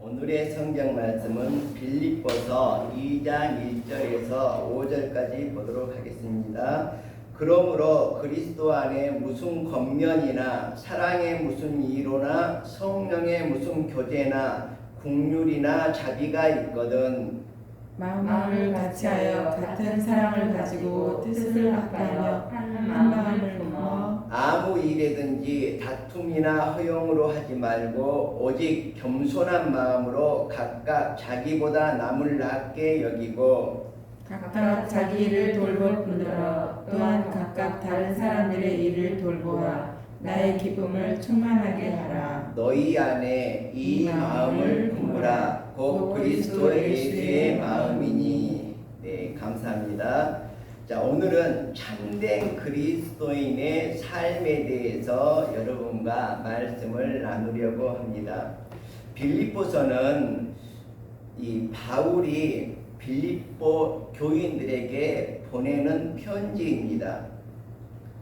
오늘의 성경 말씀은 빌립보서 2장 1절에서 5절까지 보도록 하겠습니다. 그러므로 그리스도 안에 무슨 겉면이나 사랑의 무슨 이로나 성령의 무슨 교제나 국률이나 자비가 있거든 마음을 같이하여 같은 사랑을 가지고 뜻을 합하며 한 마음을 아무 일에든지 다툼이나 허용으로 하지 말고 오직 겸손한 마음으로 각각 자기보다 남을 낮게 여기고 각각 자기 일을 돌볼 뿐더러 또한 각각 다른 사람들의 일을 돌보아 나의 기쁨을 충만하게 하라. 너희 안에 이 마음을 품으라 곧 그리스도 예수의 마음이니 네 감사합니다 자 오늘은 참된 그리스도인의 삶에 대해서 여러분과 말씀을 나누려고 합니다. 빌립보서는 이 바울이 빌립보 교인들에게 보내는 편지입니다.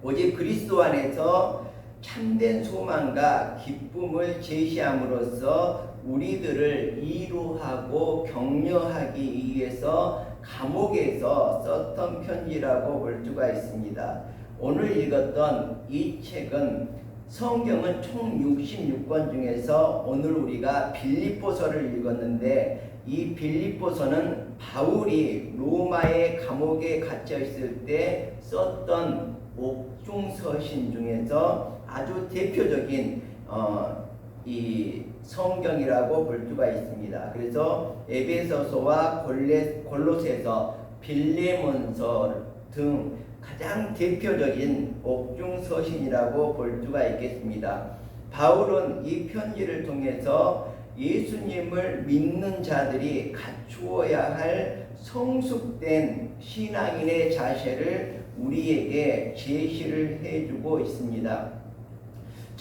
오직 그리스도 안에서 참된 소망과 기쁨을 제시함으로써 우리들을 이루하고 격려하기 위해서 감옥에서 썼던 편지라고 볼 수가 있습니다. 오늘 읽었던 이 책은 성경은 총 66권 중에서 오늘 우리가 빌립보서를 읽었는데 이 빌립보서는 바울이 로마의 감옥에 갇혀 있을 때 썼던 옥중서신 중에서 아주 대표적인 어, 이 성경이라고 볼 수가 있습니다. 그래서 에베소서와 골로새서, 빌레몬서 등 가장 대표적인 옥중 서신이라고 볼 수가 있겠습니다. 바울은 이 편지를 통해서 예수님을 믿는 자들이 갖추어야 할 성숙된 신앙인의 자세를 우리에게 제시를 해주고 있습니다.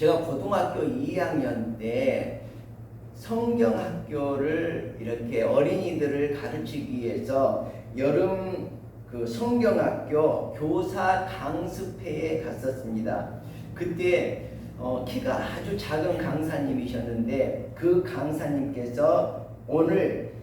제가 고등학교 2학년 때 성경학교를 이렇게 어린이들을 가르치기 위해서 여름 그 성경학교 교사 강습회에 갔었습니다. 그때 어, 키가 아주 작은 강사님이셨는데 그 강사님께서 오늘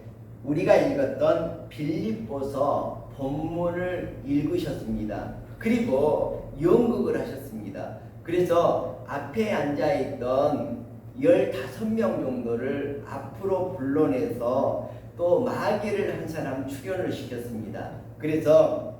우리가 읽었던 빌립보서 본문을 읽으셨습니다. 그리고 연극을 하셨습니다. 그래서 앞에 앉아 있던 15명 정도를 앞으로 불러내서 또 마귀를 한 사람 출연을 시켰습니다. 그래서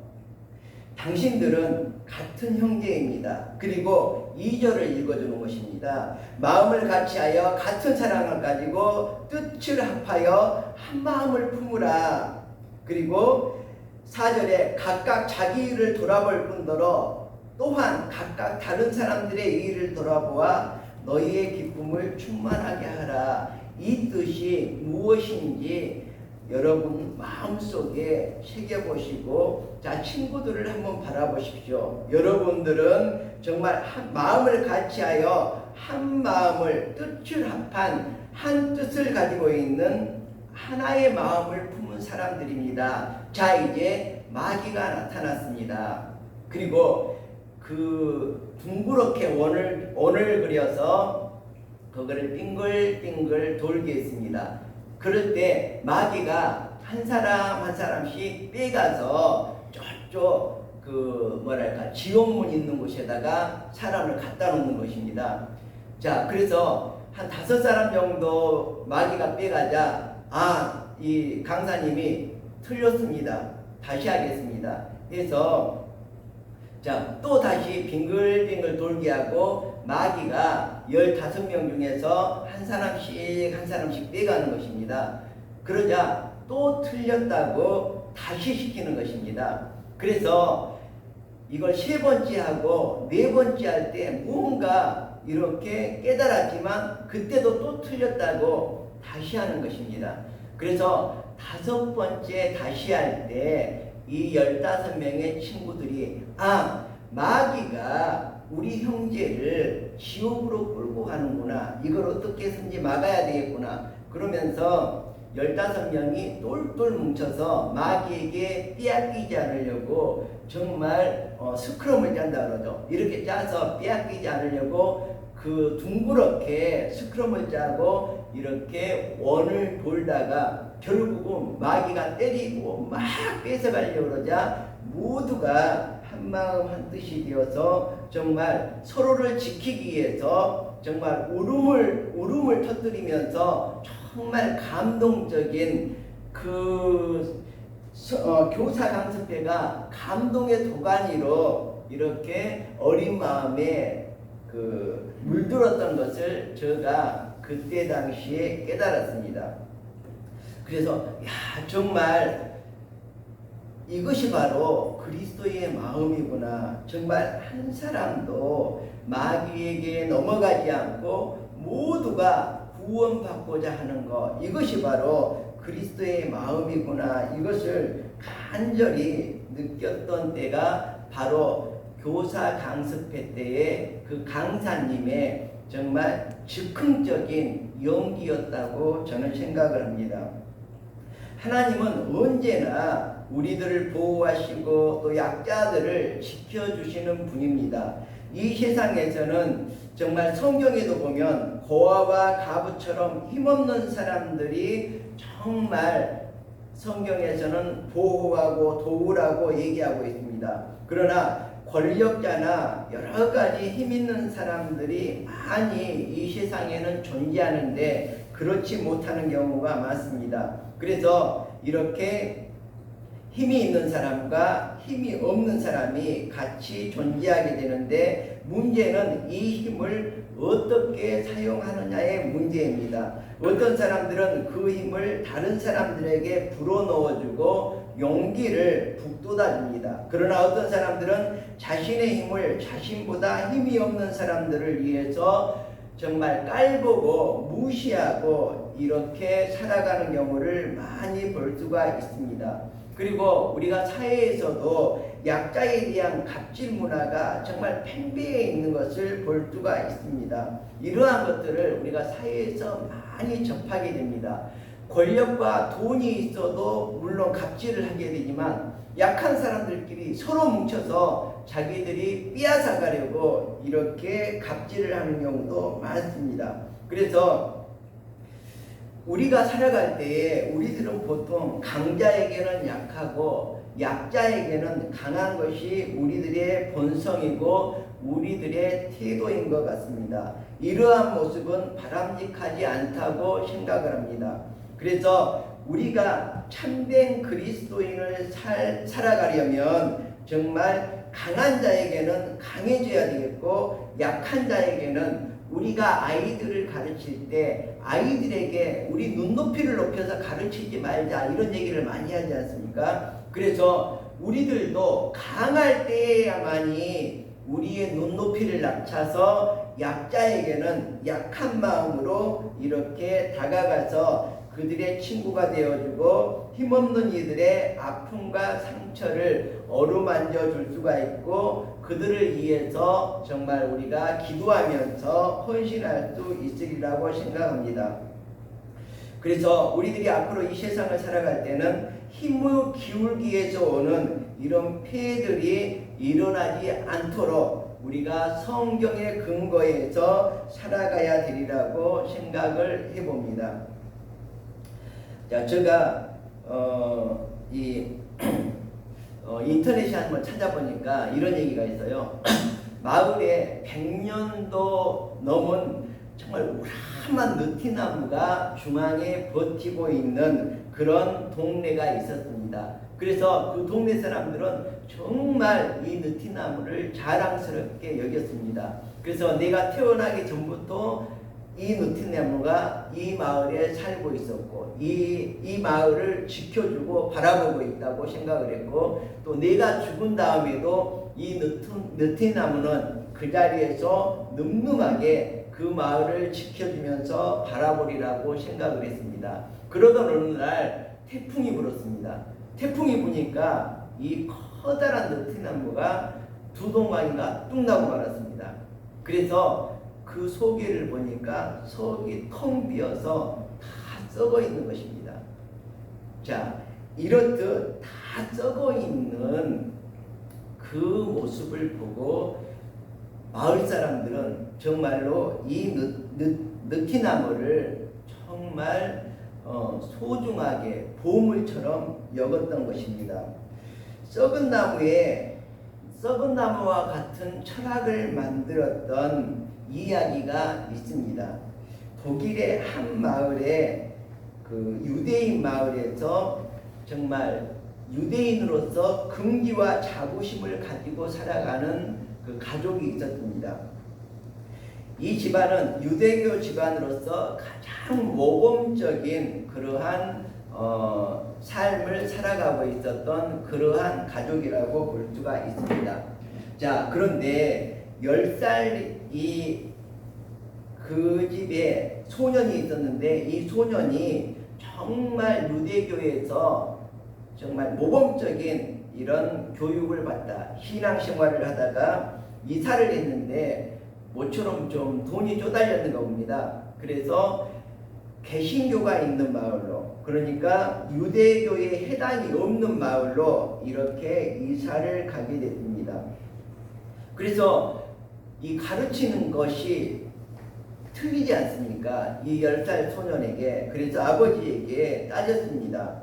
당신들은 같은 형제입니다. 그리고 2절을 읽어주는 것입니다. 마음을 같이하여 같은 사랑을 가지고 뜻을 합하여 한 마음을 품으라. 그리고 4절에 각각 자기 일을 돌아볼 뿐더러 또한 각각 다른 사람들의 일을 돌아보아 너희의 기쁨을 충만하게 하라. 이 뜻이 무엇인지 여러분 마음속에 새겨보시고 자 친구들을 한번 바라보십시오. 여러분들은 정말 한 마음을 같이하여 한 마음을 뜻을 합한 한 뜻을 가지고 있는 하나의 마음을 품은 사람들입니다. 자 이제 마귀가 나타났습니다. 그리고 그 둥그렇게 원을 원을 그려서 그거를 빙글빙글 돌게 했습니다. 그럴 때 마귀가 한 사람 한 사람씩 빼가서 저쪽 그 뭐랄까 지옥문 있는 곳에다가 사람을 갖다 놓는 것입니다. 자 그래서 한 다섯 사람 정도 마귀가 빼가자 아 이 강사님이 틀렸습니다. 다시 하겠습니다. 그래서 자, 또 다시 빙글빙글 돌게 하고 마귀가 15명 중에서 한 사람씩 한 사람씩 빼가는 것입니다. 그러자 또 틀렸다고 다시 시키는 것입니다. 그래서 이걸 세 번째 하고 네 번째 할 때 무언가 이렇게 깨달았지만 그때도 또 틀렸다고 다시 하는 것입니다. 그래서 다섯 번째 다시 할 때 이 열다섯 명의 친구들이 아 마귀가 우리 형제를 지옥으로 끌고 가는구나. 이걸 어떻게 해서든지 막아야 되겠구나. 그러면서 열다섯 명이 똘똘 뭉쳐서 마귀에게 빼앗기지 않으려고 정말 어, 스크럼을 짠다 그러죠. 이렇게 짜서 빼앗기지 않으려고 그 둥그렇게 스크럼을 짜고 이렇게 원을 돌다가 결국은 마귀가 때리고 막 뺏어가려고 그러자 모두가 한 마음 한 뜻이 되어서 정말 서로를 지키기 위해서 정말 울음을 울음을 터뜨리면서 정말 감동적인 그 서- 어, 교사 강습회가 감동의 도가니로 이렇게 어린 마음에 그 물들었던 것을 제가 그때 당시에 깨달았습니다. 그래서 야 정말 이것이 바로 그리스도의 마음이구나. 정말 한 사람도 마귀에게 넘어가지 않고 모두가 구원받고자 하는 것. 이것이 바로 그리스도의 마음이구나. 이것을 간절히 느꼈던 때가 바로 교사 강습회 때의 그 강사님의 정말 즉흥적인 용기였다고 저는 생각을 합니다. 하나님은 언제나 우리들을 보호하시고 또 약자들을 지켜주시는 분입니다. 이 세상에서는 정말 성경에도 보면 고아와 가부처럼 힘없는 사람들이 정말 성경에서는 보호하고 도우라고 얘기하고 있습니다. 그러나 권력자나 여러 가지 힘 있는 사람들이 많이 이 세상에는 존재하는데 그렇지 못하는 경우가 많습니다. 그래서 이렇게 힘이 있는 사람과 힘이 없는 사람이 같이 존재하게 되는데 문제는 이 힘을 어떻게 사용하느냐의 문제입니다. 어떤 사람들은 그 힘을 다른 사람들에게 불어넣어주고 용기를 북돋아줍니다. 그러나 어떤 사람들은 자신의 힘을 자신보다 힘이 없는 사람들을 위해서 정말 깔보고 무시하고 이렇게 살아가는 경우를 많이 볼 수가 있습니다. 그리고 우리가 사회에서도 약자에 대한 갑질 문화가 정말 팽배해 있는 것을 볼 수가 있습니다. 이러한 것들을 우리가 사회에서 많이 접하게 됩니다. 권력과 돈이 있어도 물론 갑질을 하게 되지만 약한 사람들끼리 서로 뭉쳐서 자기들이 빼앗아 가려고 이렇게 갑질을 하는 경우도 많습니다. 그래서 우리가 살아갈 때에 우리들은 보통 강자에게는 약하고 약자에게는 강한 것이 우리들의 본성이고 우리들의 태도인 것 같습니다. 이러한 모습은 바람직하지 않다고 생각을 합니다. 그래서 우리가 참된 그리스도인을 살, 살아가려면 정말 강한 자에게는 강해져야 되겠고 약한 자에게는 우리가 아이들을 가르칠 때 아이들에게 우리 눈높이를 높여서 가르치지 말자 이런 얘기를 많이 하지 않습니까? 그래서 우리들도 강할 때에야만이 우리의 눈높이를 낮춰서 약자에게는 약한 마음으로 이렇게 다가가서 그들의 친구가 되어주고 힘없는 이들의 아픔과 상처를 어루만져 줄 수가 있고 그들을 위해서 정말 우리가 기도하면서 헌신할 수 있으리라고 생각합니다. 그래서 우리들이 앞으로 이 세상을 살아갈 때는 힘을 기울기에서 오는 이런 폐해들이 일어나지 않도록 우리가 성경의 근거에서 살아가야 되리라고 생각을 해봅니다. 자, 제가 어, 이 어, 인터넷에 한번 찾아보니까 이런 얘기가 있어요. 마을에 100년도 넘은 정말 우람한 느티나무가 중앙에 버티고 있는 그런 동네가 있었습니다. 그래서 그 동네 사람들은 정말 이 느티나무를 자랑스럽게 여겼습니다. 그래서 내가 태어나기 전부터 이 느티나무가 이 마을에 살고 있었고 이, 이 마을을 지켜주고 바라보고 있다고 생각을 했고 또 내가 죽은 다음에도 이 느티, 느티 나무는 그 자리에서 늠름하게 그 마을을 지켜주면서 바라보리라고 생각을 했습니다. 그러던 어느 날 태풍이 불었습니다. 태풍이 부니까 이 커다란 느티나무가 두 동강이가 뚝 나고 말았습니다. 그래서 그 속에를 보니까 속이 텅 비어서 다 썩어 있는 것입니다. 자, 이렇듯 다 썩어 있는 그 모습을 보고 마을 사람들은 정말로 이 느, 느, 느티나무를 정말 어, 소중하게 보물처럼 여겼던 것입니다. 썩은 나무에 썩은 나무와 같은 철학을 만들었던 이야기가 있습니다. 독일의 한 마을에 그 유대인 마을에서 정말 유대인으로서 긍지와 자부심을 가지고 살아가는 그 가족이 있었습니다. 이 집안은 유대교 집안으로서 가장 모범적인 그러한 어, 삶을 살아가고 있었던 그러한 가족이라고 볼 수가 있습니다. 자, 그런데 10살 이 그 집에 소년이 있었는데 이 소년이 정말 유대교에서 정말 모범적인 이런 교육을 받다 신앙생활을 하다가 이사를 했는데 모처럼 좀 돈이 쪼달렸는 겁니다. 그래서 개신교가 있는 마을로 그러니까 유대교에 해당이 없는 마을로 이렇게 이사를 가게 됩니다. 그래서 이 가르치는 것이 틀리지 않습니까? 이 10살 소년에게 그래서 아버지에게 따졌습니다.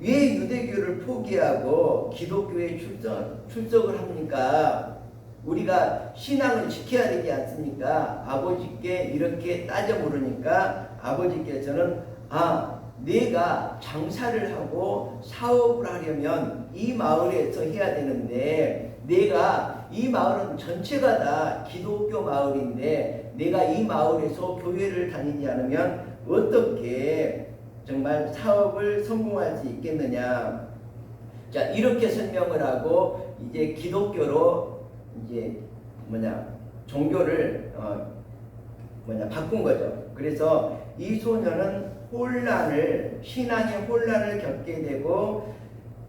왜 유대교를 포기하고 기독교에 출석, 출석을 합니까? 우리가 신앙을 지켜야 되지 않습니까? 아버지께 이렇게 따져 물으니까 아버지께서는 아 내가 장사를 하고 사업을 하려면 이 마을에서 해야 되는데 내가 이 마을은 전체가 다 기독교 마을인데 내가 이 마을에서 교회를 다니지 않으면 어떻게 정말 사업을 성공할 수 있겠느냐. 자, 이렇게 설명을 하고 이제 기독교로 이제 뭐냐 종교를 어 뭐냐 바꾼 거죠. 그래서 이 소녀는 혼란을 신앙의 혼란을 겪게 되고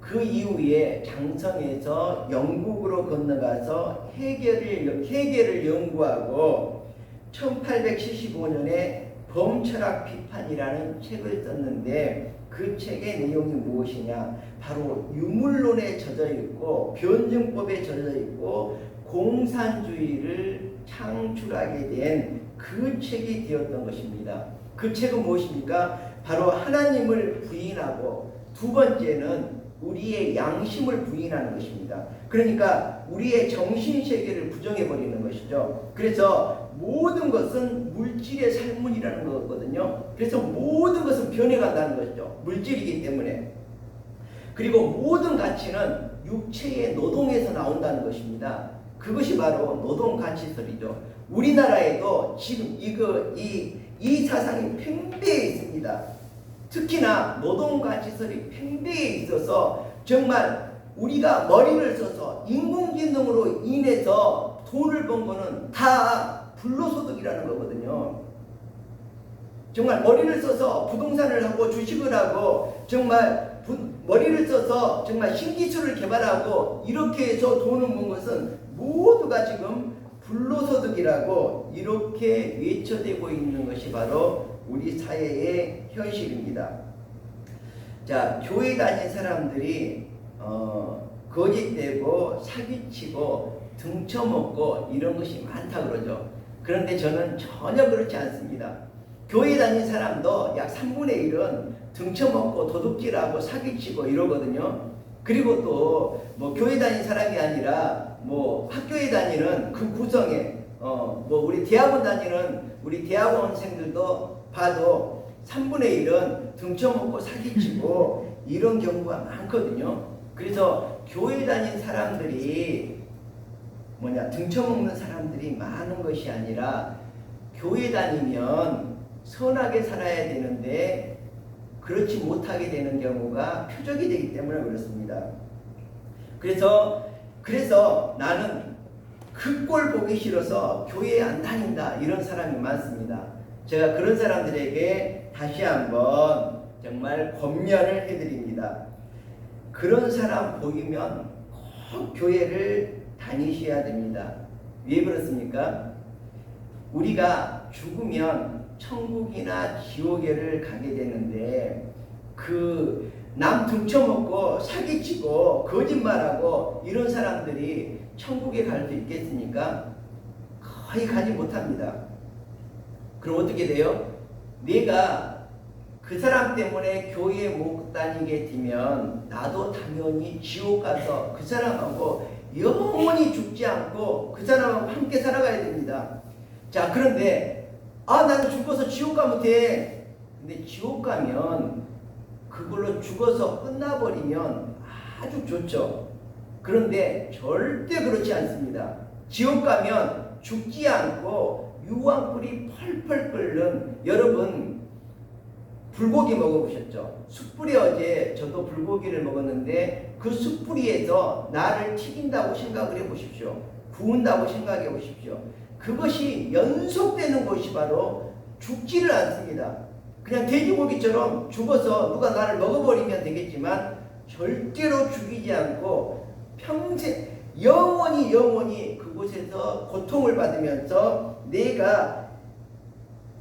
그 이후에 장성에서 영국으로 건너가서 해결을 해결을 연구하고 1875년에 범철학 비판이라는 책을 썼는데 그 책의 내용이 무엇이냐? 바로 유물론에 젖어 있고 변증법에 젖어 있고 공산주의를 창출하게 된 그 책이 되었던 것입니다. 그 책은 무엇입니까? 바로 하나님을 부인하고 두 번째는 우리의 양심을 부인하는 것입니다. 그러니까 우리의 정신 세계를 부정해 버리는 것이죠. 그래서 모든 것은 물질의 삶문이라는 거거든요. 그래서 모든 것은 변해간다는 것이죠. 물질이기 때문에. 그리고 모든 가치는 육체의 노동에서 나온다는 것입니다. 그것이 바로 노동 가치설이죠. 우리나라에도 지금 이거 이, 이 사상이 팽배해 있습니다. 특히나 노동 가치설이 팽배해 있어서 정말 우리가 머리를 써서 인공지능으로 인해서 돈을 번 거는 다 불로소득이라는 거거든요. 정말 머리를 써서 부동산을 하고 주식을 하고 정말 부, 머리를 써서 정말 신기술을 개발하고 이렇게 해서 돈을 번 것은 모두가 지금 불로소득이라고 이렇게 외쳐대고 있는 것이 바로 우리 사회의 현실입니다. 자, 교회 다닌 사람들이 어, 거짓되고 사기치고 등쳐먹고 이런 것이 많다 그러죠. 그런데 저는 전혀 그렇지 않습니다. 교회 다닌 사람도 약 3분의 1은 등쳐먹고 도둑질하고 사기치고 이러거든요. 그리고 또 뭐 교회 다닌 사람이 아니라 뭐 학교에 다니는 그 구성에 어 뭐 우리 대학원 다니는 우리 대학원생들도 봐도 3분의 1은 등쳐먹고 사기치고 이런 경우가 많거든요. 그래서 교회 다닌 사람들이 뭐냐 등쳐먹는 사람들이 많은 것이 아니라 교회 다니면 선하게 살아야 되는데 그렇지 못하게 되는 경우가 표적이 되기 때문에 그렇습니다. 그래서 그래서 나는 그 꼴 보기 싫어서 교회에 안 다닌다 이런 사람이 많습니다. 제가 그런 사람들에게 다시 한번 정말 권면을 해드립니다. 그런 사람 보이면 꼭 교회를 다니셔야 됩니다. 왜 그렇습니까? 우리가 죽으면 천국이나 지옥에를 가게 되는데 그 남 등쳐먹고 사기치고 거짓말하고 이런 사람들이 천국에 갈 수 있겠습니까? 거의 가지 못합니다. 그럼 어떻게 돼요? 내가 그 사람 때문에 교회 못 다니게 되면 나도 당연히 지옥 가서 그 사람하고 영원히 죽지 않고 그 사람하고 함께 살아가야 됩니다. 자, 그런데 아, 나는 죽어서 지옥 가면 돼. 근데 지옥 가면 그걸로 죽어서 끝나버리면 아주 좋죠. 그런데 절대 그렇지 않습니다. 지옥 가면 죽지 않고 유황불이 펄펄 끓는 여러분 불고기 먹어보셨죠? 숯불이 어제 저도 불고기를 먹었는데 그 숯불이에서 나를 튀긴다고 생각을 해보십시오. 구운다고 생각해 보십시오. 그것이 연속되는 것이 바로 죽지를 않습니다. 그냥 돼지고기처럼 죽어서 누가 나를 먹어버리면 되겠지만 절대로 죽이지 않고 평생 영원히 영원히 그곳에서 고통을 받으면서 내가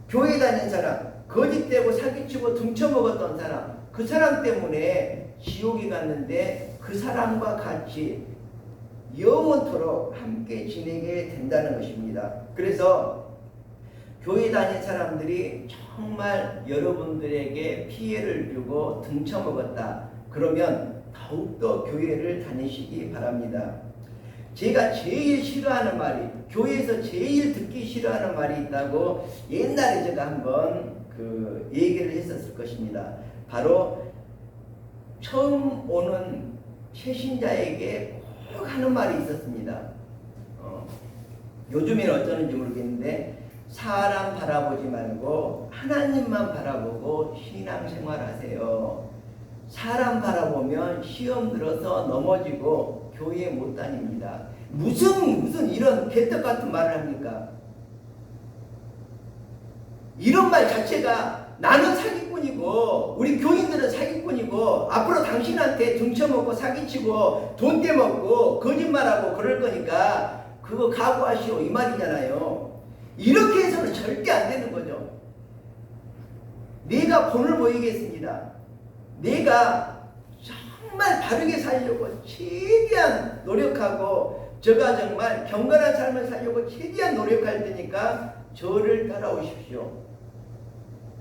교회 다닌 사람 거짓되고 사기치고 등쳐먹었던 사람 그 사람 때문에 지옥에 갔는데 그 사람과 같이 영원토록 함께 지내게 된다는 것입니다. 그래서 교회 다닌 사람들이 정말 여러분들에게 피해를 주고 등쳐먹었다. 그러면 더욱더 교회를 다니시기 바랍니다. 제가 제일 싫어하는 말이 교회에서 제일 듣기 싫어하는 말이 있다고 옛날에 제가 한번 그 얘기를 했었을 것입니다. 바로 처음 오는 최신자에게 꼭 하는 말이 있었습니다. 어, 요즘에는 어쩌는지 모르겠는데 사람 바라보지 말고 하나님만 바라보고 신앙생활 하세요. 사람 바라보면 시험 들어서 넘어지고 교회 못 다닙니다. 무슨 무슨 이런 개떡 같은 말을 합니까? 이런 말 자체가 나는 사기꾼이고 우리 교인들은 사기꾼이고 앞으로 당신한테 등쳐먹고 사기치고 돈 떼먹고 거짓말하고 그럴 거니까 그거 각오하시오 이 말이잖아요. 이렇게 해서는 절대 안 되는 거죠. 내가 본을 보이겠습니다. 내가 정말 바르게 살려고 최대한 노력하고 제가 정말 경건한 삶을 살려고 최대한 노력할 테니까 저를 따라오십시오.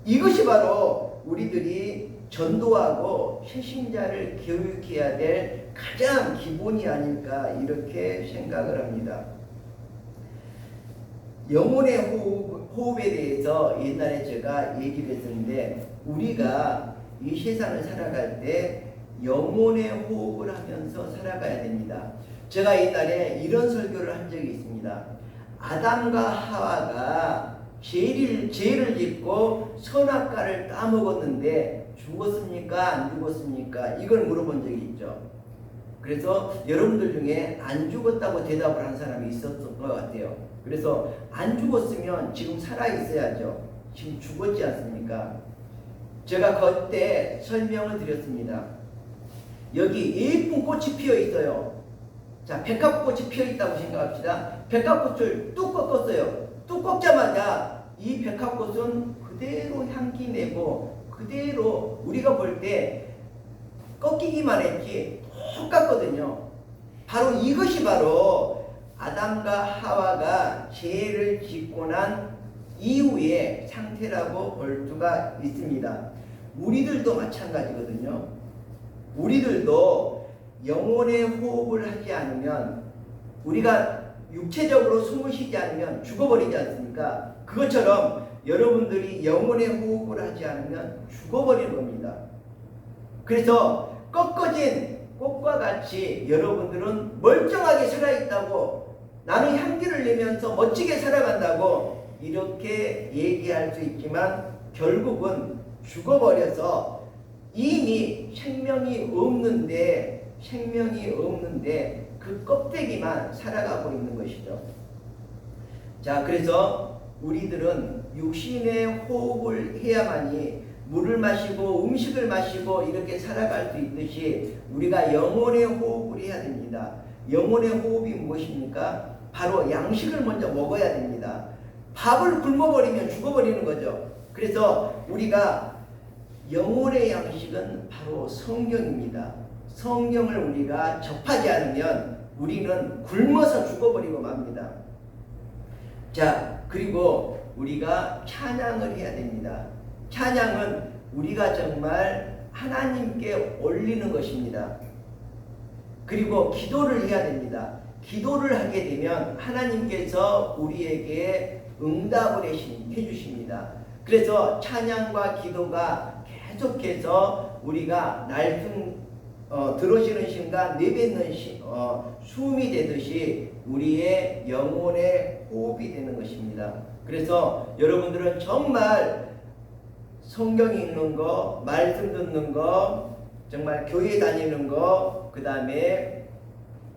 이것이 바로 우리들이 전도하고 최신자를 교육해야 될 가장 기본이 아닐까 이렇게 생각을 합니다. 영혼의 호흡, 호흡에 대해서 옛날에 제가 얘기를 했었는데 우리가 이 세상을 살아갈 때 영혼의 호흡을 하면서 살아가야 됩니다. 제가 옛날에 이런 설교를 한 적이 있습니다. 아담과 하와가 죄를, 죄를 짓고 선악과를 따먹었는데 죽었습니까? 안 죽었습니까? 이걸 물어본 적이 있죠. 그래서 여러분들 중에 안 죽었다고 대답을 한 사람이 있었던 것 같아요. 그래서 안 죽었으면 지금 살아 있어야죠. 지금 죽었지 않습니까? 제가 그때 설명을 드렸습니다. 여기 예쁜 꽃이 피어 있어요. 자, 백합꽃이 피어 있다고 생각합시다. 백합꽃을 뚝 꺾었어요. 뚝 꺾자마자 이 백합꽃은 그대로 향기 내고 그대로 우리가 볼 때 꺾이기만 했지 똑같거든요. 바로 이것이 바로 아담과 하와가 죄를 짓고 난 이후의 상태라고 볼 수가 있습니다. 우리들도 마찬가지거든요. 우리들도 영혼의 호흡을 하지 않으면 우리가 육체적으로 숨을 쉬지 않으면 죽어버리지 않습니까? 그것처럼 여러분들이 영혼의 호흡을 하지 않으면 죽어버리는 겁니다. 그래서 꺾어진 꽃과 같이 여러분들은 멀쩡하게 살아있다고 나는 향기를 내면서 멋지게 살아간다고 이렇게 얘기할 수 있지만 결국은 죽어버려서 이미 생명이 없는데 생명이 없는데 그 껍데기만 살아가고 있는 것이죠. 자, 그래서 우리들은 육신의 호흡을 해야만이 물을 마시고 음식을 마시고 이렇게 살아갈 수 있듯이 우리가 영혼의 호흡을 해야 됩니다. 영혼의 호흡이 무엇입니까? 바로 양식을 먼저 먹어야 됩니다. 밥을 굶어버리면 죽어버리는 거죠. 그래서 우리가 영혼의 양식은 바로 성경입니다. 성경을 우리가 접하지 않으면 우리는 굶어서 죽어버리고 맙니다. 자, 그리고 우리가 찬양을 해야 됩니다. 찬양은 우리가 정말 하나님께 올리는 것입니다. 그리고 기도를 해야 됩니다. 기도를 하게 되면 하나님께서 우리에게 응답을 해주십니다. 그래서 찬양과 기도가 계속해서 우리가 날숨 어, 들어쉬는 심과 내뱉는 심, 어, 숨이 되듯이 우리의 영혼의 호흡이 되는 것입니다. 그래서 여러분들은 정말 성경 읽는 거, 말씀 듣는 거, 정말 교회 다니는 거, 그 다음에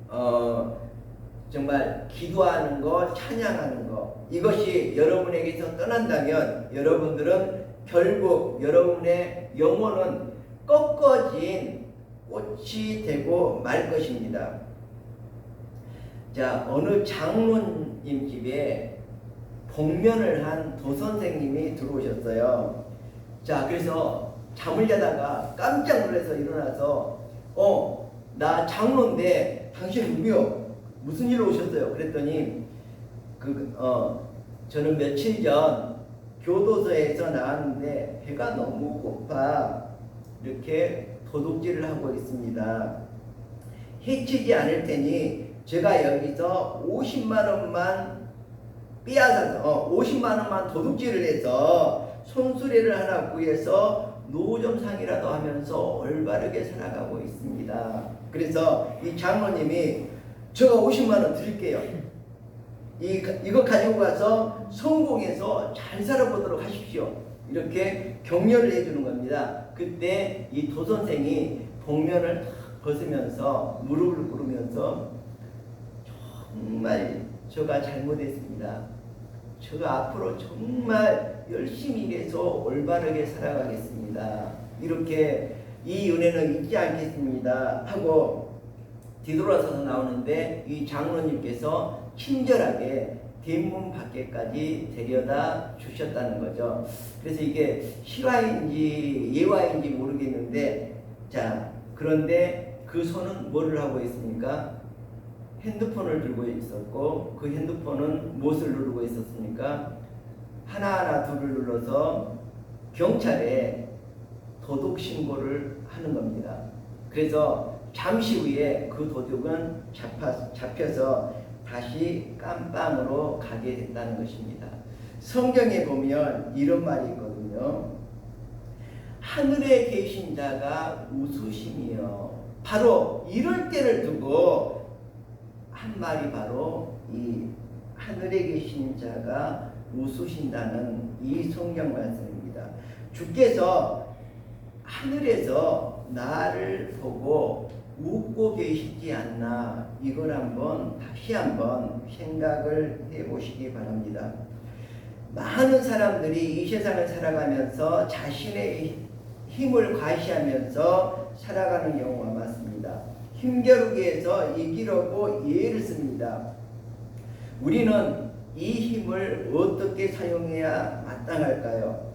어, 정말 기도하는 거, 찬양하는 거 이것이 여러분에게서 떠난다면 여러분들은 결국 여러분의 영혼은 꺾어진 꽃이 되고 말 것입니다. 자, 어느 장로님 집에 복면을 한 도선생님이 들어오셨어요. 자, 그래서 잠을 자다가 깜짝 놀라서 일어나서, 어, 나 장로인데 당신 누구요? 무슨 일로 오셨어요? 그랬더니, 그, 어, 저는 며칠 전 교도소에서 나왔는데 배가 너무 고파 이렇게 도둑질을 하고 있습니다. 해치지 않을 테니 제가 여기서 50만 원만 빼앗아서 어, 50만 원만 도둑질을 해서 손수레를 하나 구해서 노점상이라도 하면서 올바르게 살아가고 있습니다. 그래서 이 장로님이 제가 50만 원 드릴게요. 이, 이거 가지고 가서 성공해서 잘 살아보도록 하십시오. 이렇게 격려를 해주는 겁니다. 그때 이 도선생이 복면을 탁 벗으면서 무릎을 꿇으면서 정말 저가 잘못했습니다. 저가 앞으로 정말 열심히 일해서 올바르게 살아가겠습니다. 이렇게 이 은혜는 잊지 않겠습니다. 하고 뒤돌아서서 나오는데 이 장로님께서 친절하게 대문 밖에까지 데려다 주셨다는 거죠. 그래서 이게 실화인지 예화인지 모르겠는데 자 그런데 그 손은 뭐를 하고 있습니까? 핸드폰을 들고 있었고 그 핸드폰은 무엇을 누르고 있었습니까? 하나하나 둘을 눌러서 경찰에 도둑 신고를 하는 겁니다. 그래서 잠시 후에 그 도둑은 잡아, 잡혀 서 다시 깜빵으로 가게 된다는 것입니다. 성경에 보면 이런 말이 있거든요. 하늘에 계신 자가 웃으시며 바로 이럴 때를 두고 한 말이 바로 이 하늘에 계신 자가 웃으신다는 이 성경 말씀입니다. 주께서 하늘에서 나를 보고 웃고 계시지 않나 이걸 한번 다시 한번 생각을 해보시기 바랍니다. 많은 사람들이 이 세상을 살아가면서 자신의 힘을 과시하면서 살아가는 경우가 많습니다. 힘겨루기 해서 이기려고 예를 씁니다. 우리는 이 힘을 어떻게 사용해야 마땅할까요?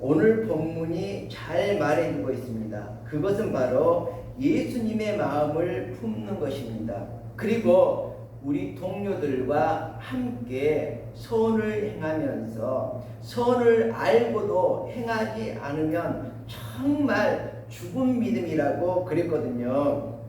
오늘 본문이 잘 말해주고 있습니다. 그것은 바로 예수님의 마음을 품는 것입니다. 그리고 우리 동료들과 함께 선을 행하면서 선을 알고도 행하지 않으면 정말 죽은 믿음이라고 그랬거든요.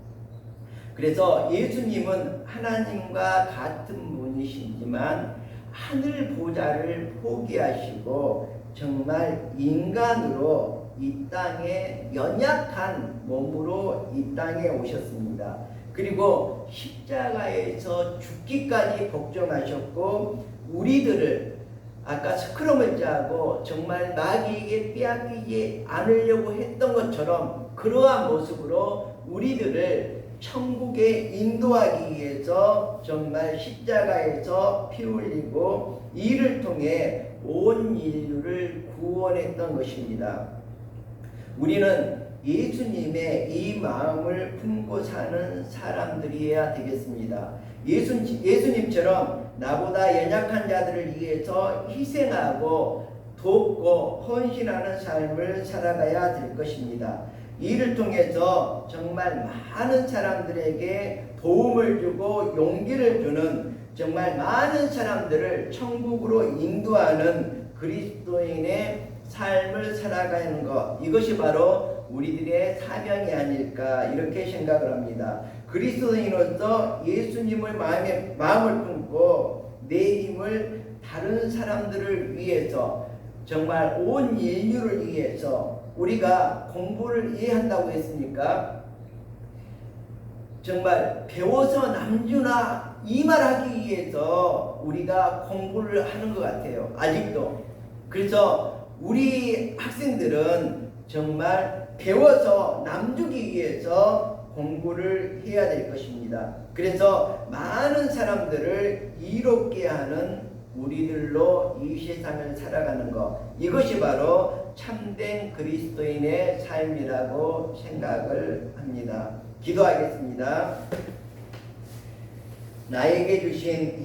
그래서 예수님은 하나님과 같은 분이시지만 하늘 보좌를 포기하시고 정말 인간으로 이 땅에 연약한 몸으로 이 땅에 오셨습니다. 그리고 십자가에서 죽기까지 복종하셨고 우리들을 아까 스크럼을 짜고 정말 마귀에게 빼앗기지 않으려고 했던 것처럼 그러한 모습으로 우리들을 천국에 인도하기 위해서 정말 십자가에서 피 흘리고 이를 통해 온 인류를 구원했던 것입니다. 우리는 예수님의 이 마음을 품고 사는 사람들이어야 되겠습니다. 예수, 예수님처럼 나보다 연약한 자들을 위해서 희생하고 돕고 헌신하는 삶을 살아가야 될 것입니다. 이를 통해서 정말 많은 사람들에게 도움을 주고 용기를 주는 정말 많은 사람들을 천국으로 인도하는 그리스도인의 삶을 살아가는 것 이것이 바로 우리들의 사명이 아닐까 이렇게 생각을 합니다. 그리스도인으로서 예수님을 마음에 마음을 품고 내 힘을 다른 사람들을 위해서 정말 온 인류를 위해서 우리가 공부를 이해한다고 했습니까? 정말 배워서 남주나 이 말하기 위해서 우리가 공부를 하는 것 같아요. 아직도. 그래서 우리 학생들은 정말 배워서 남주기 위해서 공부를 해야 될 것입니다. 그래서 많은 사람들을 이롭게 하는 우리들로 이 세상을 살아가는 것 이것이 바로 참된 그리스도인의 삶이라고 생각을 합니다. 기도하겠습니다. 나에게 주신